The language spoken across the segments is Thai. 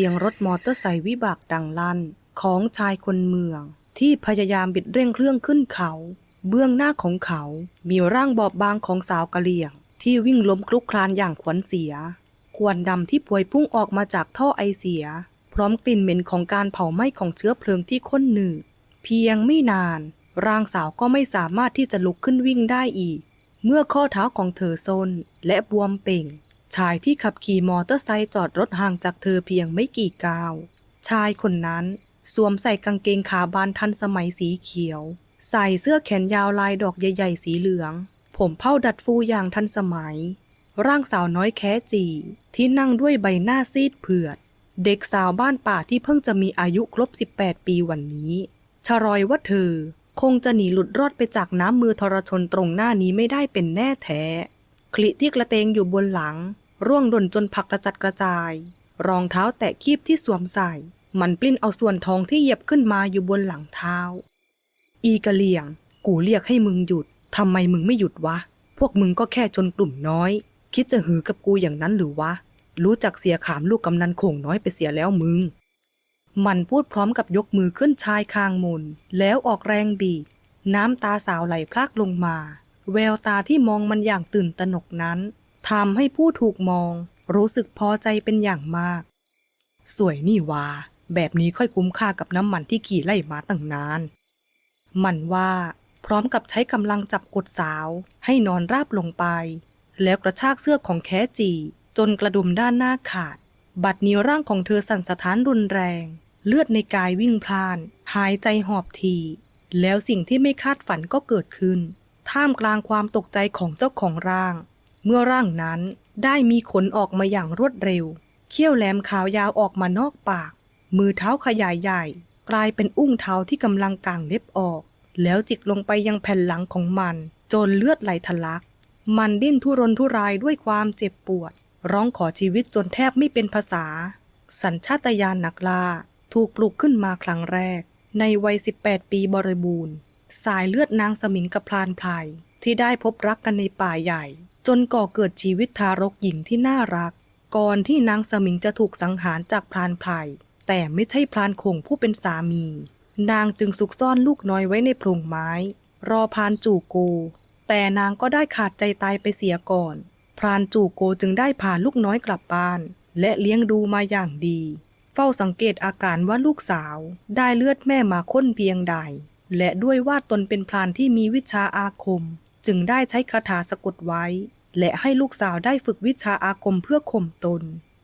สียงรถมอเตอร์ไซค์วิบากดังลั่น ของชายคนเมือง ที่พยายามบิดเร่งเครื่องขึ้นเขา เบื้องหน้าของเขา มีร่างบอบบางของสาวกะเหลี่ยง ที่วิ่งล้มคลุกคลานอย่างขวัญเสีย ควันดำที่พวยพุ่งออกมาจากท่อไอเสีย พร้อมกลิ่นเหม็นของการเผาไหม้ของเชื้อเพลิงที่ข้นหนืดเพียงไม่นาน ร่างสาวก็ไม่สามารถที่จะลุกขึ้นวิ่งได้อีก เมื่อข้อเท้าของเธอซนและบวมเป่ง ชายที่ขับขี่มอเตอร์ไซค์จอดรถห่างจากเธอเพียงไม่กี่ก้าว ชายคนนั้นสวมใส่กางเกงขาบานทันสมัยสีเขียว ใส่เสื้อแขนยาวลายดอกใหญ่ ๆ สีเหลือง ผมเผ้าดัดฟูอย่างทันสมัย ร่างสาวน้อยแค้จีที่นั่งด้วยใบหน้าซีดเผือด เด็กสาวบ้านป่าที่เพิ่งจะมีอายุครบ 18 ปีวันนี้ชรอยว่าเธอ คงจะหนีหลุดรอดไปจากน้ำมือทรชนตรงหน้านี้ไม่ได้เป็นแน่แท้ คลิที่กระเตงอยู่บนหลัง ร่วงหล่นจนผักกระจัดกระจาย รองเท้าแตะคีบที่สวมใส่ มันปลิ้นเอาส่วนทองที่เหยียบขึ้นมาอยู่บนหลังเท้า อีกะเลียง กูเรียกให้มึงหยุดทำไมมึงไม่หยุดวะ พวกมึงก็แค่จนกลุ่มน้อย คิดจะหือกับกูอย่างนั้นหรือวะ รู้จักเสียขามลูกกำนันโข่งน้อยไปเสียแล้วมึง มันพูดพร้อมกับยกมือขึ้นชายคางมนแล้วออกแรงบีบน้ำตาสาวไหลพลากลงมา แววตาที่มองมันอย่างตื่นตระหนกนั้นทำให้ผู้ถูกมอง รู้สึกพอใจเป็นอย่างมาก สวยนี่วาแบบนี้ค่อยคุ้มค่ากับน้ำมันที่ขี่ไล่มาตั้งนาน มันว่าพร้อมกับใช้กำลังจับกดสาว ให้นอนราบลงไป แล้วกระชากเสื้อของแคจี จนกระดุมด้านหน้าขาด บัดนี้ร่างของเธอสั่นสะท้านรุนแรง เลือดในกายวิ่งพล่าน หายใจหอบที แล้วสิ่งที่ไม่คาดฝันก็เกิดขึ้น ท่ามกลางความตกใจของเจ้าของร่าง เมื่อร่างนั้นได้มีขนออกมาอย่างรวดเร็ว เขี้ยวแหลมขาวยาวออกมานอกปาก มือเท้าขยายใหญ่ กลายเป็นอุ้งเท้าที่กำลังกางเล็บออก แล้วจิกลงไปยังแผ่นหลังของมัน จนเลือดไหลทะลัก มันดิ้นทุรนทุรายด้วยความเจ็บปวด ร้องขอชีวิตจนแทบไม่เป็นภาษา สัญชาตญาณนักล่า ถูกปลุกขึ้นมาครั้งแรก ในวัย 18 ปีบริบูรณ์ สายเลือดนางสมิงกับพลานไพรที่ได้พบรักกันในป่าใหญ่ จนก่อเกิดชีวิตทารกหญิงที่น่ารัก ก่อนที่นางสมิงจะถูกสังหารจากพลานไพรแต่ไม่ใช่พลานคงผู้เป็นสามี นางจึงซุกซ่อนลูกน้อยไว้ในโพรงไม้ รอพรานจู่โก แต่นางก็ได้ขาดใจตายไปเสียก่อน พรานจู่โกจึงได้พาลูกน้อยกลับบ้าน และเลี้ยงดูมาอย่างดี เฝ้าสังเกตอาการว่าลูกสาวได้เลือดแม่มาข้นเพียงใด และด้วยว่าตนเป็นพรานที่มีวิชาอาคม จึงได้ใช้คาถาสะกดไว้ และให้ลูกสาวได้ฝึกวิชาอาคมเพื่อข่มตน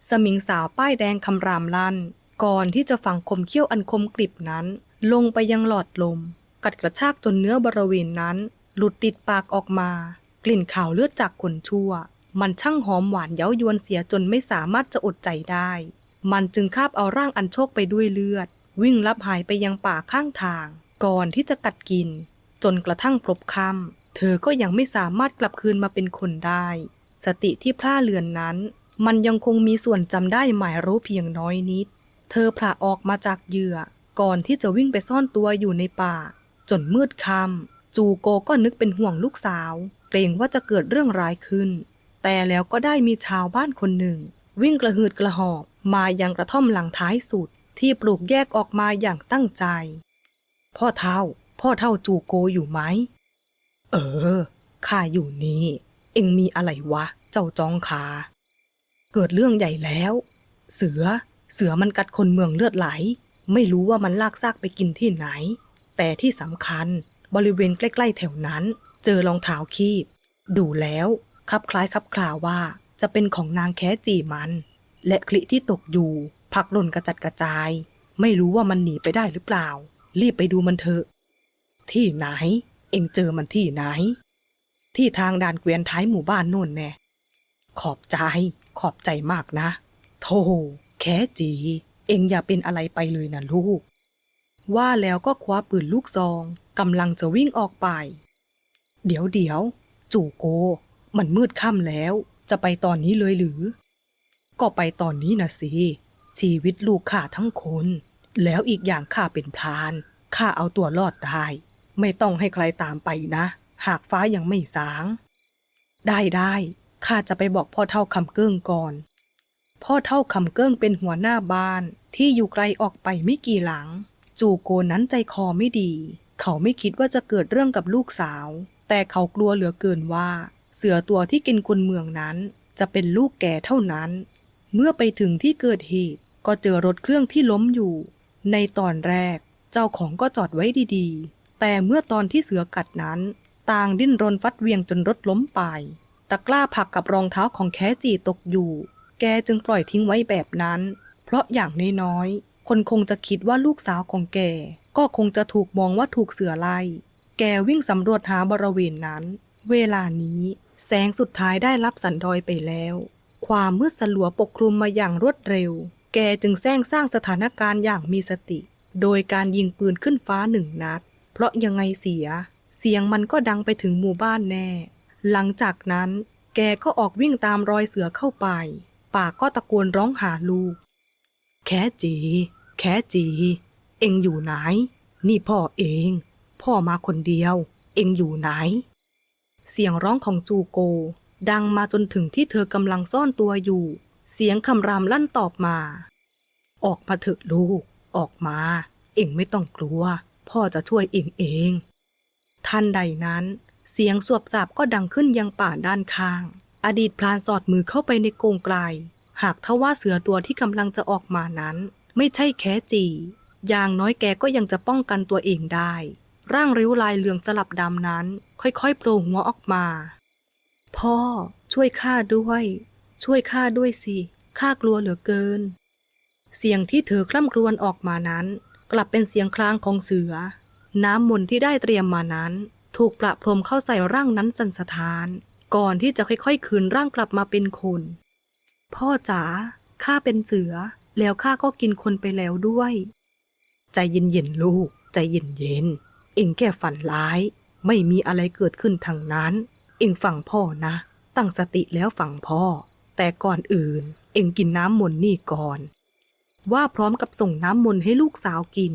สมิงสาวป้ายแดงคำรามลั่น ก่อนที่จะฝังคมเขี้ยวอันคมกริบนั้น ลงไปยังหลอดลม กัดกระชากจนเนื้อบริเวณนั้น หลุดติดปากออกมา กลิ่นข่าวเลือดจากคนชั่ว มันช่างหอมหวานเย้ายวนเสียจนไม่สามารถจะอดใจได้ มันจึงคาบเอาร่างอันโชคไปด้วยเลือด วิ่งลับหายไปยังป่าข้างทาง ก่อนที่จะกัดกิน จนกระทั่งพบค่ำเธอก็ยังไม่สามารถกลับคืนมาเป็นคนได้ สติที่พล่าเลือนนั้น มันยังคงมีส่วนจำได้หมายรู้เพียงน้อยนิด เธอผละออกมาจากเหยื่อ ก่อนที่จะวิ่งไปซ่อนตัวอยู่ในป่า จนมืดค่ำจูโกก็นึกเป็นห่วงลูกสาว เกรงว่าจะเกิดเรื่องร้ายขึ้น แต่แล้วก็ได้มีชาวบ้านคนหนึ่ง วิ่งกระหืดกระหอบมายังกระท่อมหลังท้ายสุดที่ปลูกแยกออกมาอย่างตั้งใจ พ่อเท่า พ่อเท่าจูโกอยู่ไหม เออ ข้าอยู่นี่ เอ็งมีอะไรวะ เจ้าจองขาเกิดเรื่องใหญ่แล้ว เสือ เสือมันกัดคนเมืองเลือดไหล ไม่รู้ว่ามันลากซากไปกินที่ไหน แต่ที่สำคัญ บริเวณใกล้ ๆ แถวนั้น เจอรองเท้าคีบ ดูแล้วคลับคล้ายคลับคลาว่าจะเป็นของนางแค้จีมัน และคลิที่ตกอยู่ ผักหล่นกระจัดกระจาย ไม่รู้ว่ามันหนีไปได้หรือเปล่า รีบไปดูมันเถอะ ที่ไหน เอ็งเจอมันที่ไหน ที่ทางด่านเกวียนท้ายหมู่บ้านโน่นแน่ ขอบใจ ขอบใจมากนะ โธ่แค่จี เอ็งอย่าเป็นอะไรไปเลยนะลูก ว่าแล้วก็คว้าปืนลูกซองกำลังจะวิ่งออกไป เดี๋ยวเดี๋ยว จู่โก มันมืดค่ำแล้ว จะไปตอนนี้เลยหรือ ก็ไปตอนนี้นะสิ ชีวิตลูกข้าทั้งคน แล้วอีกอย่างข้าเป็นพรานข้าเอาตัวรอดได้ ไม่ต้องให้ใครตามไปนะ หากฟ้ายังไม่สาง ได้ได้ข้าจะไปบอกพ่อเท่าคำเกิ้งก่อน พ่อเท่าคำเกิ้งเป็นหัวหน้าบ้านที่อยู่ไกลออกไปไม่กี่หลัง จูโกนั้นใจคอไม่ดี เขาไม่คิดว่าจะเกิดเรื่องกับลูกสาว แต่เขากลัวเหลือเกินว่า เสือตัวที่กินคนเมืองนั้น จะเป็นลูกแก่เท่านั้น เมื่อไปถึงที่เกิดเหตุก็เจอรถเครื่องที่ล้มอยู่ ในตอนแรกเจ้าของก็จอดไว้ดีๆ แต่เมื่อตอนที่เสือกัดนั้น ต่างดิ้นรนฟัดเวียงจนรถล้มไป ตะกร้าผักกับรองเท้าของแคจีตกอยู่ แกจึงปล่อยทิ้งไว้แบบนั้น เพราะอย่างน้อยๆ คนคงจะคิดว่าลูกสาวของแก ก็คงจะถูกมองว่าถูกเสือไล่ แกวิ่งสำรวจหาบริเวณนั้น เวลานี้แสงสุดท้ายได้รับสันดอยไปแล้ว ความมืดสลัวปกคลุมมาอย่างรวดเร็ว แกจึงแซงสร้างสถานการณ์อย่างมีสติ โดยการยิงปืนขึ้นฟ้าหนึ่งนัด เพราะยังไงเสีย เสียงมันก็ดังไปถึงหมู่บ้านแน่ หลังจากนั้น แกก็ออกวิ่งตามรอยเสือเข้าไป ปากก็ตะโกนร้องหาลูกแคจีแคจี เอ็งอยู่ไหน นี่พ่อเอง พ่อมาคนเดียว เอ็งอยู่ไหน เสียงร้องของจูโก ดังมาจนถึงที่เธอกำลังซ่อนตัวอยู่ เสียงคำรามลั่นตอบมา ออกมาเถอะลูก ออกมา เอ็งไม่ต้องกลัว พ่อจะช่วยเอ็งเอง ทันใดนั้น เสียงสวบสาบก็ดังขึ้นยังป่าด้านข้าง อดีตพลานสอดมือเข้าไปในกรงไกล หากทว่าเสือตัวที่กำลังจะออกมานั้น ไม่ใช่แค่จี อย่างน้อยแกก็ยังจะป้องกันตัวเองได้ ร่างริ้วลายเหลืองสลับดำนั้น ค่อยๆโผล่หัวออกมา พ่อช่วยข้าด้วย ช่วยข้าด้วยสิ ข้ากลัวเหลือเกิน เสียงที่เธอคร่ำครวญออกมานั้น กลับเป็นเสียงคลางของเสือ น้ำมนต์ที่ได้เตรียมมานั้น ถูกประพรมเข้าใส่ร่างนั้นสันสถาน ก่อนที่จะค่อยๆ คืนร่างกลับมาเป็นคน พ่อจ๋า ข้าเป็นเสือ แล้วข้าก็กินคนไปแล้วด้วย ใจเย็นๆลูก ใจเย็นๆ เอ็งแค่ฝันร้าย ไม่มีอะไรเกิดขึ้นทางนั้น เอ็งฟังพ่อนะ ตั้งสติแล้วฟังพ่อ แต่ก่อนอื่น เอ็งกินน้ำมนต์นี่ก่อน ว่าพร้อมกับส่งน้ำมนต์ให้ลูกสาวกิน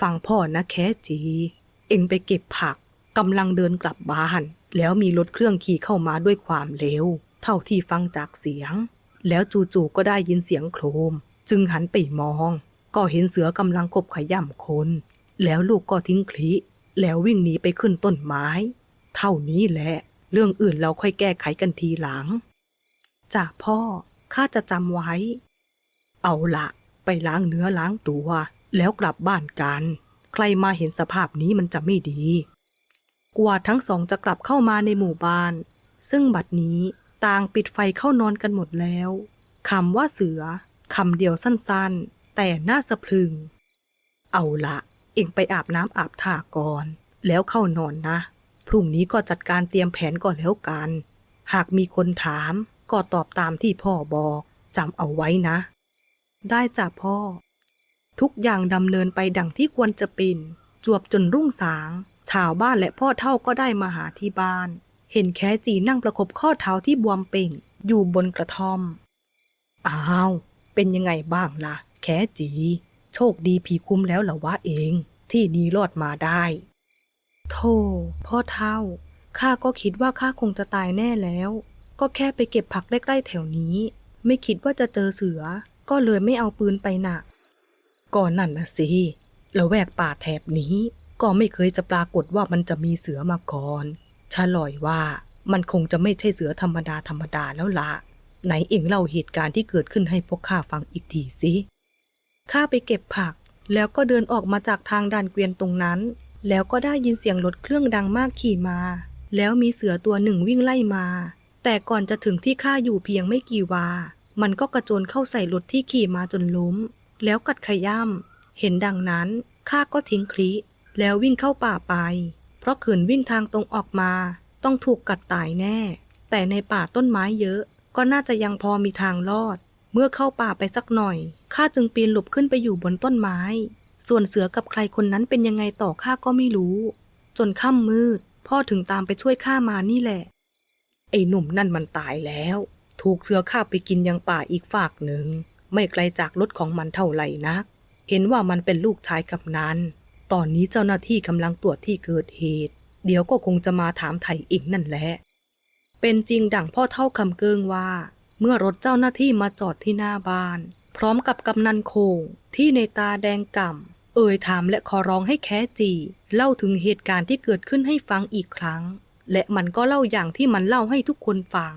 ฟังพ่อนะแค่จี เอ็งไปเก็บผักกำลังเดินกลับบ้าน แล้วมีรถเครื่องขี่เข้ามาด้วยความเร็ว เท่าที่ฟังจากเสียง แล้วจู่ๆก็ได้ยินเสียงโครม จึงหันไปมอง ก็เห็นเสือกำลังขบขย่ำคน แล้วลูกก็ทิ้งคลิแล้ววิ่งหนีไปขึ้นต้นไม้ เท่านี้แหละ เรื่องอื่นเราค่อยแก้ไขกันทีหลัง จ้ะพ่อ ข้าจะจำไว้ เอาละไปล้างเนื้อล้างตัว แล้วกลับบ้านกัน ใครมาเห็นสภาพนี้มันจะไม่ดี กว่าทั้งสองจะกลับเข้ามาในหมู่บ้าน ซึ่งบัดนี้ต่างปิดไฟเข้านอนกันหมดแล้วคำว่าเสือคำเดียวสั้นๆ แต่น่าสะพรึง เอาละเอ็งไปอาบน้ำอาบท่าก่อน แล้วเข้านอนนะ พรุ่งนี้ก็จัดการเตรียมแผนก่อนแล้วกัน หากมีคนถาม ก็ตอบตามที่พ่อบอกจำเอาไว้นะ ได้จ้ะพ่อ ทุกอย่างดำเนินไปดังที่ควรจะเป็น จวบจนรุ่งสาง ชาวบ้านและพ่อเท่าก็ได้มาหาที่บ้าน เห็นแค่จีนั่งประคบข้อเท้าที่บวมเป่ง อยู่บนกระท่อม อ้าว เป็นยังไงบ้างล่ะ แค่จี โชคดีผีคุ้มแล้วเหรอวะเอง ที่หนีรอดมาได้ โธ่พ่อเท่าข้าก็คิดว่าข้าคงจะตายแน่แล้ว ก็แค่ไปเก็บผักใกล้ๆแถวนี้ ไม่คิดว่าจะเจอเสือ ก็เลยไม่เอาปืนไปหนักก่อนนั่นนะสิแล้วแวกป่าแถบนี้ ก็ไม่เคยจะปรากฏว่ามันจะมีเสือมาก่อนฉลอยว่ามันคงจะไม่ใช่เสือธรรมดาธรรมดาแล้วละ ไหนเอ็งเล่าเหตุการณ์ที่เกิดขึ้นให้พวกข้าฟังอีกทีสิข้าไปเก็บผัก แล้วก็เดินออกมาจากทางด่านเกวียนตรงนั้น แล้วก็ได้ยินเสียงรถเครื่องดังมากขี่มา แล้วมีเสือตัวหนึ่งวิ่งไล่มา แต่ก่อนจะถึงที่ข้าอยู่เพียงไม่กี่วา มันก็กระโจนเข้าใส่รถที่ขี่มาจนล้ม แล้วกัดขย่ำเห็นดังนั้นข้าก็ทิ้งคลิแล้ววิ่งเข้าป่าไป เพราะขืนวิ่งทางตรงออกมา ต้องถูกกัดตายแน่ แต่ในป่าต้นไม้เยอะ ก็น่าจะยังพอมีทางรอด เมื่อเข้าป่าไปสักหน่อยข้าจึงปีนหลบขึ้นไปอยู่บนต้นไม้ ส่วนเสือกับใครคนนั้นเป็นยังไงต่อข้าก็ไม่รู้ จนค่ำมืด พ่อถึงตามไปช่วยข้ามานี่แหละ ไอ้หนุ่มนั่นมันตายแล้ว ถูกเสือข้าบไปกินยังป่าอีกฝากหนึ่ง ไม่ไกลจากรถของมันเท่าไหร่นัก เห็นว่ามันเป็นลูกชายกับนันตอนนี้เจ้าหน้าที่กำลังตรวจที่เกิดเหตุ เดี๋ยวก็คงจะมาถามไถ่อีกนั่นแหละ เป็นจริงดั่งพ่อเท่าคำเกิงว่า เมื่อรถเจ้าหน้าที่มาจอดที่หน้าบ้าน พร้อมกับกำนันโคงที่ในตาแดงก่ำเอ่ยถามและขอร้องให้แค้จี เล่าถึงเหตุการณ์ที่เกิดขึ้นให้ฟังอีกครั้ง และมันก็เล่าอย่างที่มันเล่าให้ทุกคนฟัง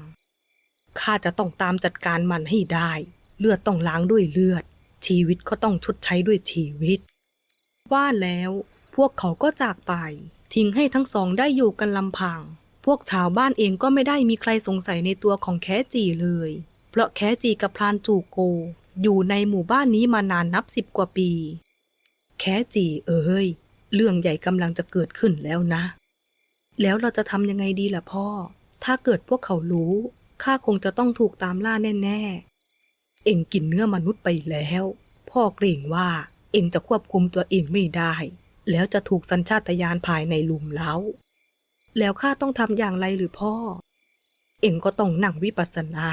ข้าจะต้องตามจัดการมันให้ได้ เลือดต้องล้างด้วยเลือด ชีวิตก็ต้องชดใช้ด้วยชีวิต ว่าแล้วพวกเขาก็จากไป ทิ้งให้ทั้งสองได้อยู่กันลำพัง พวกชาวบ้านเองก็ไม่ได้มีใครสงสัยในตัวของแคจีเลย เพราะแคจีกับพรานจูโก อยู่ในหมู่บ้านนี้มานานนับสิบกว่าปี แคจีเอ้ยเรื่องใหญ่กำลังจะเกิดขึ้นแล้วนะ แล้วเราจะทำยังไงดีล่ะพ่อ ถ้าเกิดพวกเขารู้ ข้าคงจะต้องถูกตามล่าแน่ ๆ เอ็งกินเนื้อมนุษย์ไปแล้ว พ่อเกรงว่าเอ็งจะควบคุมตัวเองไม่ได้ แล้วจะถูกสัญชาตญาณภายในลุมเล้า แล้วข้าต้องทำอย่างไรหรือพ่อ เอ็งก็ต้องนั่งวิปัสสนา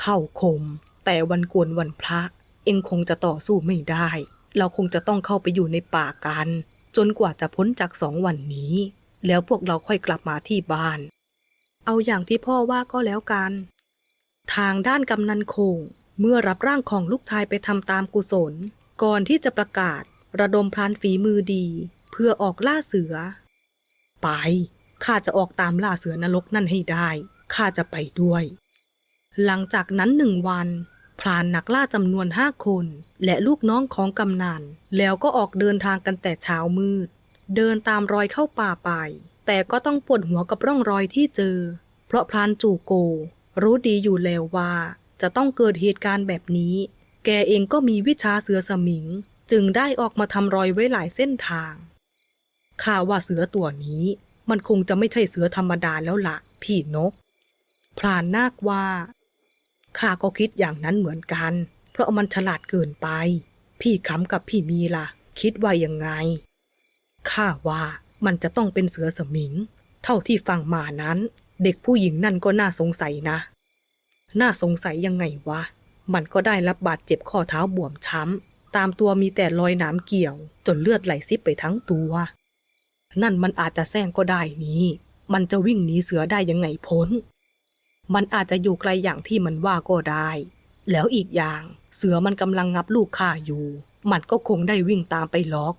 เข้าคม แต่วันกวนวันพระ เอ็งคงจะต่อสู้ไม่ได้ เราคงจะต้องเข้าไปอยู่ในป่ากัน จนกว่าจะพ้นจากสองวันนี้ แล้วพวกเราค่อยกลับมาที่บ้าน เอาอย่างที่พ่อว่าก็แล้วกัน ทางด้านกำนันโคง เมื่อรับร่างของลูกชายไปทำตามกุศล ก่อนที่จะประกาศ ระดมพรานฝีมือดี เพื่อออกล่าเสือ ไป ข้าจะออกตามล่าเสือนรกนั่นให้ได้ ข้าจะไปด้วย หลังจากนั้นหนึ่งวันพรานนักล่าจำนวนห้าคน และลูกน้องของกำนันแล้วก็ออกเดินทางกันแต่เช้ามืด เดินตามรอยเข้าป่าไป แต่ก็ต้องปวดหัวกับร่องรอยที่เจอ เพราะพรานจูโก รู้ดีอยู่แล้วว่า จะต้องเกิดเหตุการณ์แบบนี้ แกเองก็มีวิชาเสือสมิง จึงได้ออกมาทำรอยไว้หลายเส้นทางข้าว่าเสือตัวนี้ มันคงจะไม่ใช่เสือธรรมดาแล้วละ่ะพี่นก พรานนาคว่าข้าก็คิดอย่างนั้นเหมือนกัน เพราะมันฉลาดเกินไป พี่ขำกับพี่มีล่ะ คิดว่ายังไง ข้าว่ามันจะต้องเป็นเสือสมิง เท่าที่ฟังมานั้น เด็กผู้หญิงนั่นก็น่าสงสัยนะ น่าสงสัยยังไงวะ มันก็ได้รับบาดเจ็บข้อเท้าบวมช้ำ ตามตัวมีแต่รอยหนามเกี่ยว จนเลือดไหลซิบไปทั้งตัว นั่นมันอาจจะแซงก็ได้นี่มันจะวิ่งหนีเสือได้ยังไงพ้น มันอาจจะอยู่ไกลอย่างที่มันว่าก็ได้ แล้วอีกอย่างเสือมันกำลังงับลูกข้าอยู่ มันก็คงได้วิ่งตามไปล็อก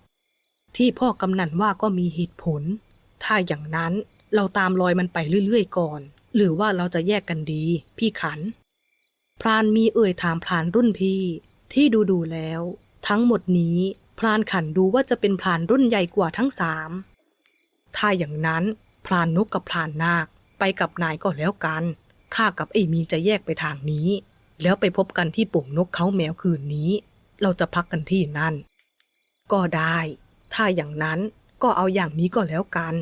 ที่พ่อกำนันว่าก็มีเหตุผล ถ้าอย่างนั้นเราตามรอยมันไปเรื่อยๆก่อน หรือว่าเราจะแยกกันดี พี่ขัน พรานมีเอ่ยถามพรานรุ่นพี่ ที่ดูดูๆแล้ว ทั้งหมดนี้พรานขันดูว่าจะเป็นพรานรุ่นใหญ่กว่าทั้งสามถ้าอย่างนั้นพรานนกกับพรานนาคไปกับนายก็แล้วกันข้ากับไอ้มีจะแยกไปทางนี้ แล้วไปพบกันที่โป่งนกเขาแมวคืนนี้ เราจะพักกันที่นั่น ก็ได้ ถ้าอย่างนั้นก็เอาอย่างนี้ก็แล้วกัน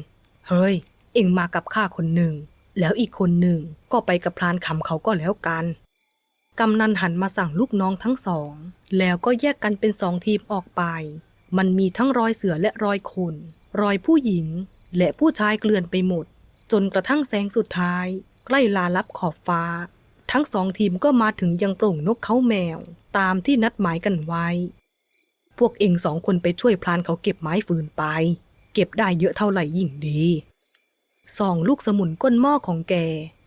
เฮ้ย เอ็งมากับข้าคนหนึ่ง แล้วอีกคนหนึ่งก็ไปกับพรานคำเขาก็แล้วกัน กำนันหันมาสั่งลูกน้องทั้งสอง แล้วก็แยกกันเป็นสองทีมออกไป มันมีทั้งรอยเสือและรอยคน รอยผู้หญิง และผู้ชายเกลื่อนไปหมด จนกระทั่งแสงสุดท้าย ใกล้ลาลับขอบฟ้า ทั้งสองทีมก็มาถึงยังโปร่งนกเขาแมว ตามที่นัดหมายกันไว้ พวกเองสองคนไปช่วยพรานเขาเก็บไม้ฟืนไป เก็บได้เยอะเท่าไหร่ยิ่งดีสองลูกสมุนก้นหม้อของแก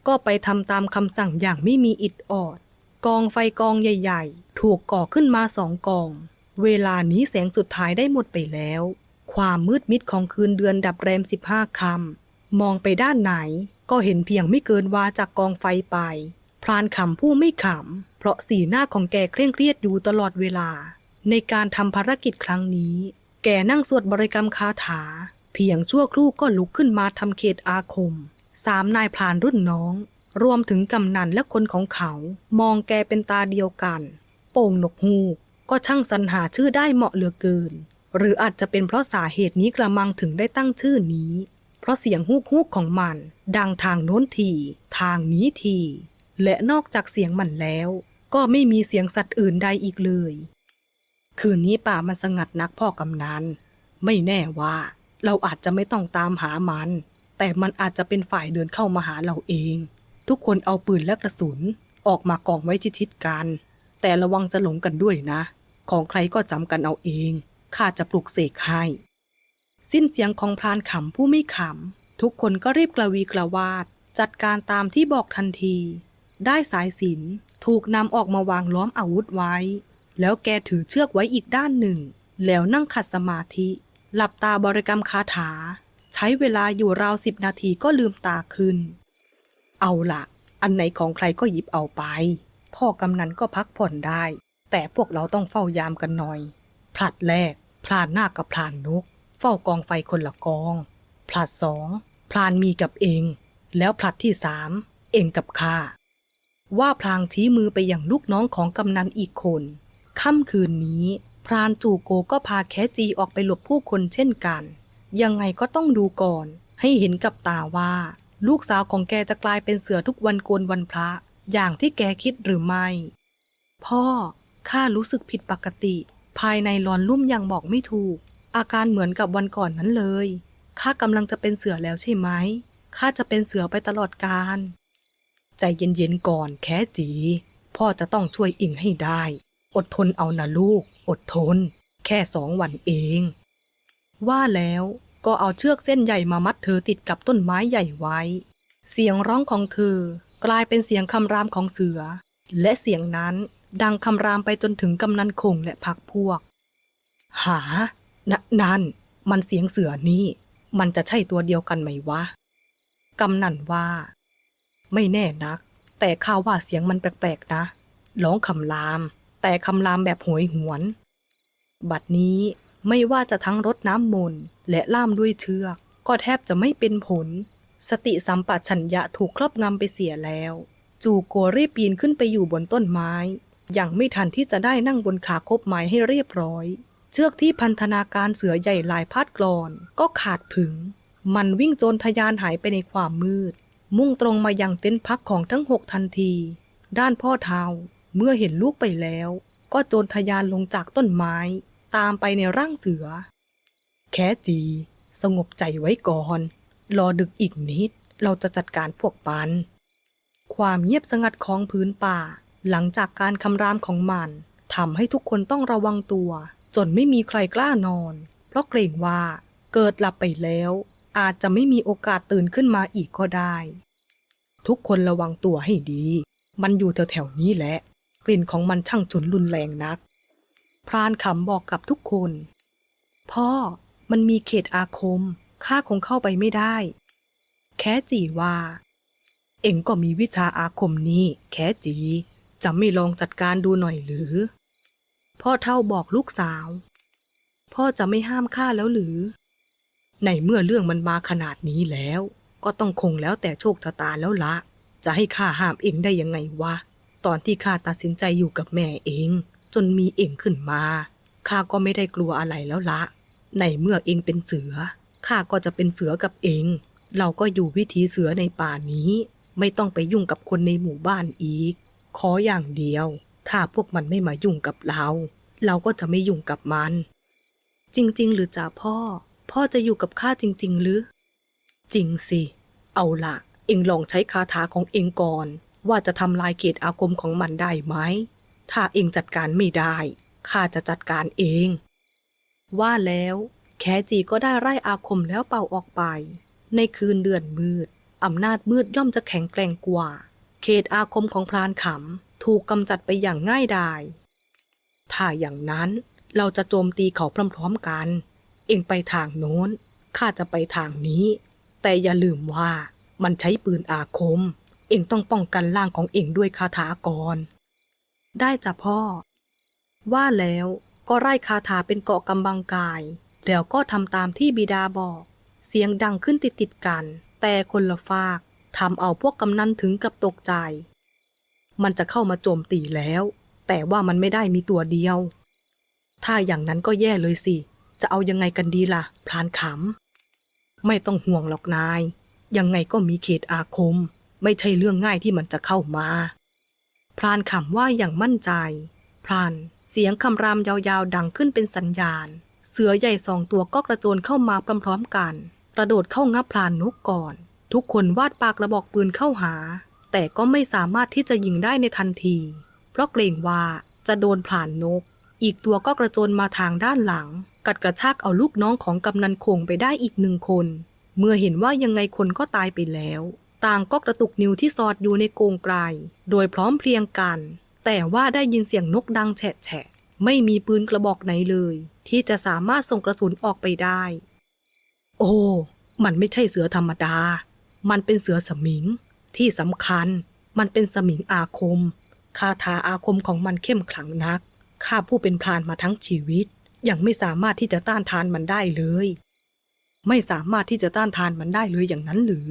ก็ไปทำตามคำสั่งอย่างไม่มีอิดออด กองไฟกองใหญ่ ๆ ถูกก่อขึ้นมาสองกอง เวลานี้แสงสุดท้ายได้หมดไปแล้ว ความมืดมิดของคืนเดือนดับแรมสิบห้าคำมองไปด้านไหน ก็เห็นเพียงไม่เกินวาจากกองไฟไป พรานขำผู้ไม่ขำ เพราะสีหน้าของแกเคร่งเครียดอยู่ตลอดเวลา ในการทำภารกิจครั้งนี้ แกนั่งสวดบริกรรมคาถา เพียงชั่วครู่ก็ลุกขึ้นมาทำเขตอาคม สามนายพรานรุ่นน้อง รวมถึงกำนันและคนของเขา มองแกเป็นตาเดียวกัน โป่งนกฮูกก็ช่างสรรหาชื่อได้เหมาะเหลือเกิน หรืออาจจะเป็นเพราะสาเหตุนี้กระมังถึงได้ตั้งชื่อนี้ เพราะเสียงฮูกฮูกของมัน ดังทางโน้นที ทางนี้ที และนอกจากเสียงมันแล้ว ก็ไม่มีเสียงสัตว์อื่นใดอีกเลย คืนนี้ป่ามันสงัดนักพ่อกำนันไม่แน่ว่า เราอาจจะไม่ต้องตามหามัน แต่มันอาจจะเป็นฝ่ายเดินเข้ามาหาเราเอง ทุกคนเอาปืนและกระสุนออกมากองไว้ชิดๆกัน แต่ระวังจะหลงกันด้วยนะ ของใครก็จำกันเอาเองข้าจะปลุกเสกให้สิ้นเสียงของพรานขำผู้ไม่ขำ ทุกคนก็รีบกระวีกระวาด จัดการตามที่บอกทันที ได้สายสินถูกนำออกมาวางล้อมอาวุธไว้ แล้วแกถือเชือกไว้อีกด้านหนึ่ง แล้วนั่งขัดสมาธิ หลับตาบริกรรมคาถา ใช้เวลาอยู่ราวสิบนาทีก็ลืมตาขึ้น เอาละอันไหนของใครก็หยิบเอาไป พ่อกำนันก็พักผ่อนได้ แต่พวกเราต้องเฝ้ายามกันหน่อย ผลัดแรกพลานหน้ากับพลานนก เฝ้ากองไฟคนละกอง ผลัดสองพลานมีกับเอง แล้วผลัดที่สามเองกับข้าว่าพลางชี้มือไปอย่างลูกน้องของกำนันอีกคน ค่ำคืนนี้ พรานจูโกก็พาแคจีออกไปหลบผู้คนเช่นกัน ยังไงก็ต้องดูก่อน ให้เห็นกับตาว่า ลูกสาวของแกจะกลายเป็นเสือทุกวันโกนวันพระ อย่างที่แกคิดหรือไม่ พ่อข้ารู้สึกผิดปกติ ภายในหลอนลุ่มอย่างบอกไม่ถูก อาการเหมือนกับวันก่อนนั้นเลยข้ากำลังจะเป็นเสือแล้วใช่ไหมข้าจะเป็นเสือไปตลอดกาลใจเย็นๆก่อนแค่จีพ่อจะต้องช่วยอิงให้ได้ อดทนเอานะลูก อดทน แค่สองวันเอง ว่าแล้วก็เอาเชือกเส้นใหญ่มามัดเธอติดกับต้นไม้ใหญ่ไว้ เสียงร้องของเธอกลายเป็นเสียงคำรามของเสือ และเสียงนั้นดังคำรามไปจนถึงกำนันคงและพักพวก หานนั่น มันเสียงเสือนี่ มันจะใช่ตัวเดียวกันไหมวะ กำนันว่า ไม่แน่นัก แต่ข้าว่าเสียงมันแปลกๆนะ ร้องคำราม แต่คำรามแบบโหวยหวน บัดนี้ไม่ว่าจะทั้งรดน้ำมนต์และล่ามด้วยเชือก ก็แทบจะไม่เป็นผล สติสัมปชัญญะถูกครอบงำไปเสียแล้ว จูโกรีบปีนขึ้นไปอยู่บนต้นไม้ อย่างไม่ทันที่จะได้นั่งบนขาคบไม้ให้เรียบร้อย เชือกที่พันธนาการเสือใหญ่ลายพาดกรอน ก็ขาดผึง มันวิ่งโจรทะยานหายไปในความมืด มุ่งตรงมายังเต็นท์พักของทั้งหกทันที ด้านพ่อเทา เมื่อเห็นลูกไปแล้ว ก็โจรทะยานลงจากต้นไม้ ตามไปในร่างเสือ แคจี สงบใจไว้ก่อน รอดึกอีกนิด เราจะจัดการพวกปัน ความเงียบสงัดของพื้นป่า หลังจากการคำรามของมันทำให้ทุกคนต้องระวังตัว จนไม่มีใครกล้านอน เพราะเกรงว่าเกิดหลับไปแล้ว อาจจะไม่มีโอกาสตื่นขึ้นมาอีกก็ได้ ทุกคนระวังตัวให้ดี มันอยู่แถวๆนี้แหละ กลิ่นของมันช่างฉุนรุนแรงนัก พรานขำบอกกับทุกคน พ่อมันมีเขตอาคม ข้าคงเข้าไปไม่ได้ แค่จีว่า เอ็งก็มีวิชาอาคมนี้แค่จี จะไม่ลองจัดการดูหน่อยหรือ พ่อเท่าบอกลูกสาว พ่อจะไม่ห้ามข้าแล้วหรือ ในเมื่อเรื่องมันมาขนาดนี้แล้ว ก็ต้องคงแล้วแต่โชคชะตาแล้วละ จะให้ข้าห้ามเองได้ยังไงวะ ตอนที่ข้าตัดสินใจอยู่กับแม่เอง จนมีเองขึ้นมาข้าก็ไม่ได้กลัวอะไรแล้วละ ในเมื่อเองเป็นเสือข้าก็จะเป็นเสือกับเอง เราก็อยู่วิถีเสือในป่านี้ ไม่ต้องไปยุ่งกับคนในหมู่บ้านอีก ขออย่างเดียว ถ้าพวกมันไม่มายุ่งกับเรา เราก็จะไม่ยุ่งกับมัน จริง ๆ หรือจ่าพ่อ พ่อจะอยู่กับข้าจริง ๆ หรือ จริงสิ เอาละเอ็งลองใช้คาถาของเอ็งก่อน ว่าจะทำลายเกตอาคมของมันได้ไหม ถ้าเองจัดการไม่ได้ ข้าจะจัดการเอง ว่าแล้ว แคจีก็ได้ไล่อาคมแล้วเป่าออกไป ในคืนเดือนมืด อำนาจมืดย่อมจะแข็งแกร่งกว่า เขตอาคมของพรานขำถูกกำจัดไปอย่างง่ายดาย ถ้าอย่างนั้นเราจะโจมตีเขาพร้อมๆกัน เองไปทางโน้น ข้าจะไปทางนี้ แต่อย่าลืมว่ามันใช้ปืนอาคม องต้องป้องกันร่างของเอ็งด้วยคาถาก่อน ได้จ้ะพ่อ ว่าแล้วก็ไล่คาถาเป็นเกาะกำบังกาย แล้วก็ทำตามที่บิดาบอก เสียงดังขึ้นติดติดกัน แต่คนละฟากทำเอาพวกกำนันถึงกับตกใจ มันจะเข้ามาโจมตีแล้ว แต่ว่ามันไม่ได้มีตัวเดียว ถ้าอย่างนั้นก็แย่เลยสิ จะเอายังไงกันดีล่ะ พรานขำ ไม่ต้องห่วงหรอกนาย ยังไงก็มีเขตอาคม ไม่ใช่เรื่องง่ายที่มันจะเข้ามา พรานขำว่าอย่างมั่นใจ พรานเสียงคำรามยาวๆ ดังขึ้นเป็นสัญญาณ เสือใหญ่สองตัวก็กระโจนเข้ามาพร้อมๆกัน กระโดดเข้างับพรานนกก่อน ทุกคนวาดปากกระบอกปืนเข้าหา แต่ก็ไม่สามารถที่จะยิงได้ในทันที เพราะเกรงว่าจะโดนพรานนก อีกตัวก็กระโจนมาทางด้านหลัง กัดกระชากเอาลูกน้องของกำนันคงไปได้อีกหนึ่งคน เมื่อเห็นว่ายังไงคนก็ตายไปแล้ว ต่างก็กระตุกนิ้วที่สอดอยู่ในโกงไกลโดยพร้อมเพรียงกัน แต่ว่าได้ยินเสียงนกดังแฉะแฉะไม่มีปืนกระบอกไหนเลย ที่จะสามารถส่งกระสุนออกไปได้ โอ้ มันไม่ใช่เสือธรรมดา มันเป็นเสือสมิง ที่สำคัญ มันเป็นสมิงอาคม คาถาอาคมของมันเข้มขลังนัก ข้าผู้เป็นพรานมาทั้งชีวิต ยังไม่สามารถที่จะต้านทานมันได้เลย ไม่สามารถที่จะต้านทานมันได้เลยอย่างนั้นหรือ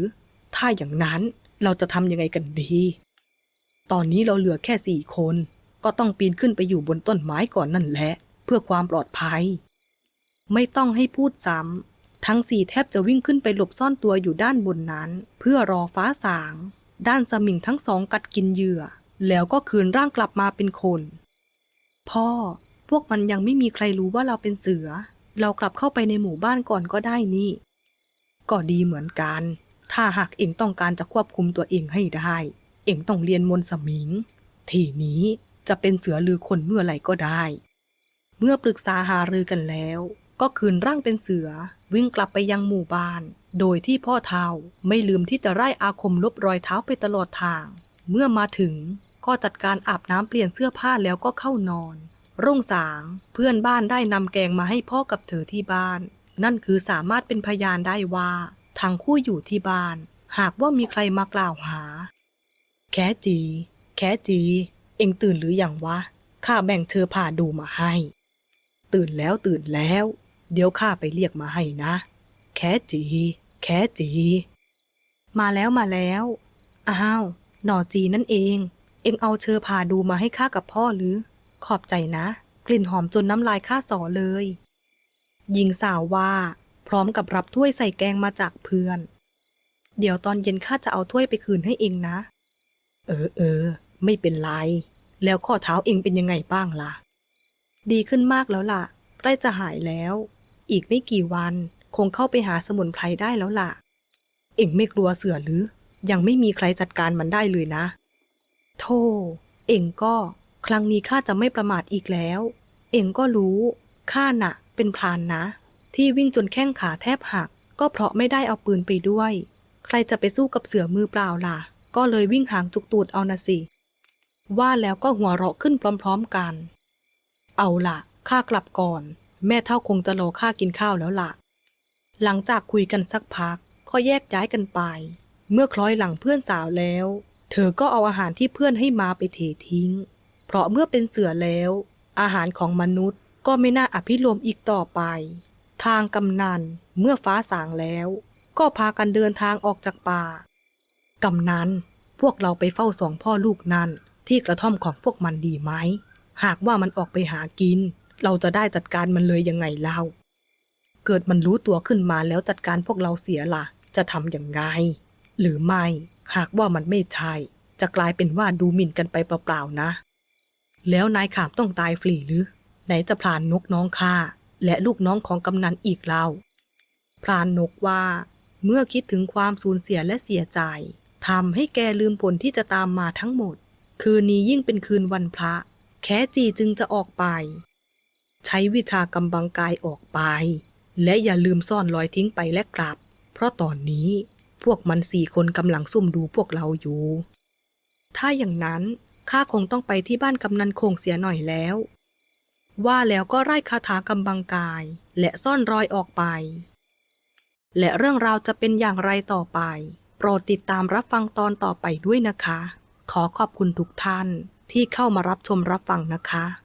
ถ้าอย่างนั้นเราจะทำยังไงกันดี ตอนนี้เราเหลือแค่สี่คน ก็ต้องปีนขึ้นไปอยู่บนต้นไม้ก่อนนั่นแหละ เพื่อความปลอดภัย ไม่ต้องให้พูดซ้ำทั้งสี่แทบจะวิ่งขึ้นไปหลบซ่อนตัวอยู่ด้านบนนั้น เพื่อรอฟ้าสาง ด้านสมิงทั้งสองกัดกินเหยื่อ แล้วก็คืนร่างกลับมาเป็นคน พ่อ พวกมันยังไม่มีใครรู้ว่าเราเป็นเสือ เรากลับเข้าไปในหมู่บ้านก่อนก็ได้นี่ ก็ดีเหมือนกัน ถ้าหากเองต้องการจะควบคุมตัวเองให้ได้ เองต้องเรียนมนต์สมิง ทีนี้จะเป็นเสือหรือคนเมื่อไหร่ก็ได้ เมื่อปรึกษาหารือกันแล้ว ก็คืนร่างเป็นเสือวิ่งกลับไปยังหมู่บ้าน โดยที่พ่อเฒ่าไม่ลืมที่จะไล่อาคมลบรอยเท้าไปตลอดทาง เมื่อมาถึงก็จัดการอาบน้ำเปลี่ยนเสื้อผ้าแล้วก็เข้านอน รุ่งสางเพื่อนบ้านได้นำแกงมาให้พ่อกับเธอที่บ้าน นั่นคือสามารถเป็นพยานได้ว่า ทั้งคู่อยู่ที่บ้าน หากว่ามีใครมากล่าวหา แค่จี แค่จี เอ็งตื่นหรืออยังวะ ข้าแบ่งเธอผ่าดูมาให้ ตื่นแล้วตื่นแล้ว เดี๋ยวข้าไปเรียกมาให้นะ แค่จี แค่จี มาแล้วมาแล้ว อ้าว หนอจีนั่นเอง เอ็งเอาเชอผ่าดูมาให้ข้ากับพ่อหรือ ขอบใจนะ กลิ่นหอมจนน้ำลายข้าสอเลยหญิงสาวว่า ร้อมกับรับถ้วยใส่แกงมาจากเพื่อน เดี๋ยวตอนเย็นข้าจะเอาถ้วยไปคืนให้เองนะ เออเออ ไม่เป็นไร แล้วข้อเท้าเองเป็นยังไงบ้างล่ะ ดีขึ้นมากแล้วล่ะ ใกล้จะหายแล้ว อีกไม่กี่วันคงเข้าไปหาสมุนไพรได้แล้วล่ะ เองไม่กลัวเสือหรือ ยังไม่มีใครจัดการมันได้เลยนะ โธ่ เองก็ ครั้งนี้ข้าจะไม่ประมาทอีกแล้ว เองก็รู้ ข้าน่ะ เป็นพรานนะ ที่วิ่งจนแข้งขาแทบหัก ก็เพราะไม่ได้เอาปืนไปด้วย ใครจะไปสู้กับเสือมือเปล่าล่ะ ก็เลยวิ่งหางจุกตูดเอานะสิ ว่าแล้วก็หัวเราะขึ้นพร้อมๆกัน เอาล่ะข้ากลับก่อน แม่เท่าคงจะรอข้ากินข้าวแล้วล่ะ หลังจากคุยกันสักพัก ก็แยกย้ายกันไป เมื่อคล้อยหลังเพื่อนสาวแล้ว เธอก็เอาอาหารที่เพื่อนให้มาไปเททิ้ง เพราะเมื่อเป็นเสือแล้ว อาหารของมนุษย์ก็ไม่น่าอภิรมอีกต่อไป ทางกำนันเมื่อฟ้าสางแล้ว ก็พากันเดินทางออกจากป่ากำนันพวกเราไปเฝ้าสองพ่อลูกนั่นที่กระท่อมของพวกมันดีไหม หากว่ามันออกไปหากิน เราจะได้จัดการมันเลยยังไงเล่า เกิดมันรู้ตัวขึ้นมาแล้วจัดการพวกเราเสียล่ะ จะทำอย่างไง หรือไม่ หากว่ามันไม่ใช่ จะกลายเป็นว่าดูหมิ่นกันไปเปล่าๆนะ แล้วนายขามต้องตายฟรีหรือ ไหนจะพลานนกน้องข้า และลูกน้องของกำนันอีกเล่า พรานนกว่า เมื่อคิดถึงความสูญเสียและเสียใจทำให้แกลืมผลที่จะตามมาทั้งหมด คืนนี้ยิ่งเป็นคืนวันพระ แค้จีจึงจะออกไป ใช้วิชากำบังกายออกไป และอย่าลืมซ่อนรอยทิ้งไปและกลับ เพราะตอนนี้พวกมันสี่คนกำลังซุ่มดูพวกเราอยู่ ถ้าอย่างนั้นข้าคงต้องไปที่บ้านกำนันคงเสียหน่อยแล้ว ว่าแล้วก็ไล่คาถากำบังกาย และซ่อนรอยออกไป และเรื่องราวจะเป็นอย่างไรต่อไป โปรดติดตามรับฟังตอนต่อไปด้วยนะคะ ขอขอบคุณทุกท่านที่เข้ามารับชมรับฟังนะคะ